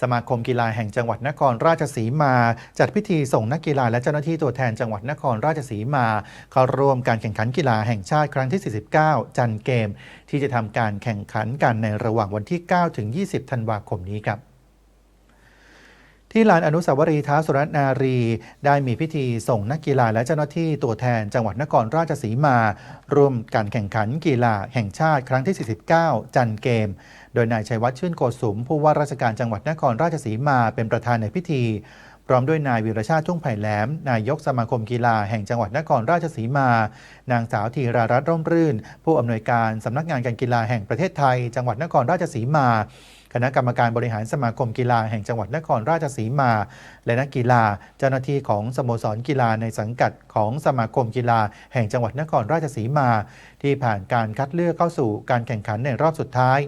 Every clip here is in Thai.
สมาคมกีฬาแห่งจังหวัดนครราชสีมา จัดพิธีส่งนักกีฬาและเจ้าหน้าที่ตัวแทนจังหวัดนครราชสีมา เข้าร่วมการแข่งขันกีฬาแห่งชาติครั้งที่ 49 จันเกม ที่จะทำการแข่งขันกันในระหว่างวันที่ 9 ถึง 20 ธันวาคมนี้ครับ ที่ลานอนุสาวรีย์ท้าสุรนารี ได้มีพิธีส่งนักกีฬาและเจ้าหน้าที่ตัวแทนจังหวัดนครราชสีมา ร่วมการแข่งขันกีฬาแห่งชาติครั้งที่ 49 จันเกม โดยนายชัยวัฒน์ชื่นโกสุม ผู้ว่าราชการจังหวัดนครราชสีมาเป็นประธานในพิธี พร้อมด้วยนายวิรชาติทุ่งไผ่แหลม นายกสมาคมกีฬาแห่งจังหวัดนครราชสีมา นางสาวธีรารัตน์ร่มรื่น ผู้อำนวยการสำนักงานการกีฬาแห่งประเทศไทย จังหวัดนครราชสีมา คณะกรรมการบริหารสมาคมกีฬาแห่งจังหวัดนครราชสีมา และนักกีฬาเจ้าหน้าที่ของสโมสรกีฬาในสังกัดของสมาคมกีฬาแห่งจังหวัดนครราชสีมา ที่ผ่านการคัดเลือกเข้าสู่การแข่งขันในรอบสุดท้าย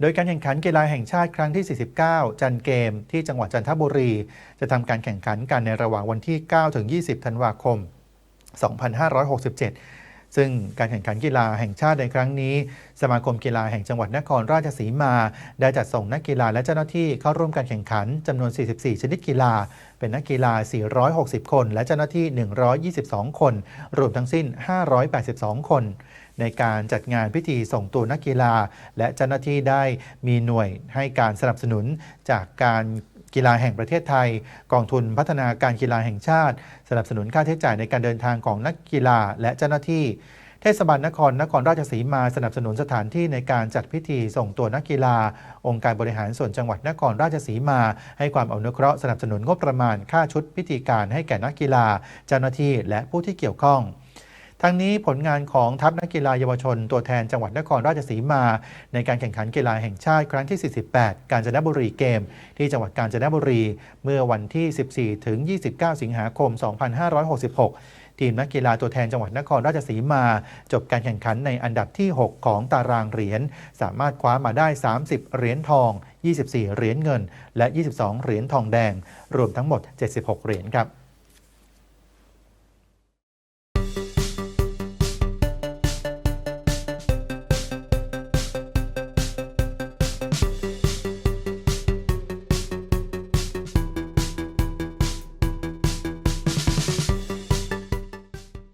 โดยการแข่งขันกีฬาแห่งชาติครั้งที่ 49 จันเกม ที่จังหวัดจันทบุรี จะทำการแข่งขันกันในระหว่างวันที่ 9 ถึง 20 ธันวาคม 2567 ซึ่งการแข่งขันกีฬาแห่งชาติในครั้งนี้ สมาคมกีฬาแห่งจังหวัดนครราชสีมา ได้จัดส่งนักกีฬาและเจ้าหน้าที่เข้าร่วมการแข่งขันจำนวน 44 ชนิดกีฬา เป็นนักกีฬา 460 คน และเจ้าหน้าที่ 122 คน รวมทั้งสิ้น 582 คน ในการจัดงานพิธีส่งตัวนักกีฬา และเจ้าหน้าที่ได้มีหน่วยให้การสนับสนุนจากการ กีฬาแห่งประเทศไทย กองทุนพัฒนาการกีฬาแห่งชาติ สนับสนุนค่าใช้จ่ายในการเดินทางของนักกีฬาและเจ้าหน้าที่ เทศบาลนครนครราชสีมาสนับสนุนสถานที่ในการจัดพิธีส่งตัวนักกีฬา องค์การบริหารส่วนจังหวัดนครราชสีมา ให้ความอนุเคราะห์สนับสนุนงบประมาณค่าชุดพิธีการให้แก่นักกีฬา เจ้าหน้าที่และผู้ที่เกี่ยวข้อง ทั้งนี้ผลงานของทัพนักกีฬาเยาวชน ตัวแทนจังหวัดนครราชสีมา ในการแข่งขันกีฬาแห่งชาติครั้งที่ 48 กาญจนบุรีเกม ที่จังหวัดกาญจนบุรี เมื่อวันที่ 14 ถึง 29 สิงหาคม 2566 ทีมนักกีฬาตัวแทนจังหวัดนครราชสีมา จบการแข่งขันในอันดับที่ 6 ของตารางเหรียญสามารถคว้ามาได้ 30 เหรียญทอง 24 เหรียญเงิน และ 22 เหรียญทองแดง รวมทั้งหมด 76 เหรียญครับ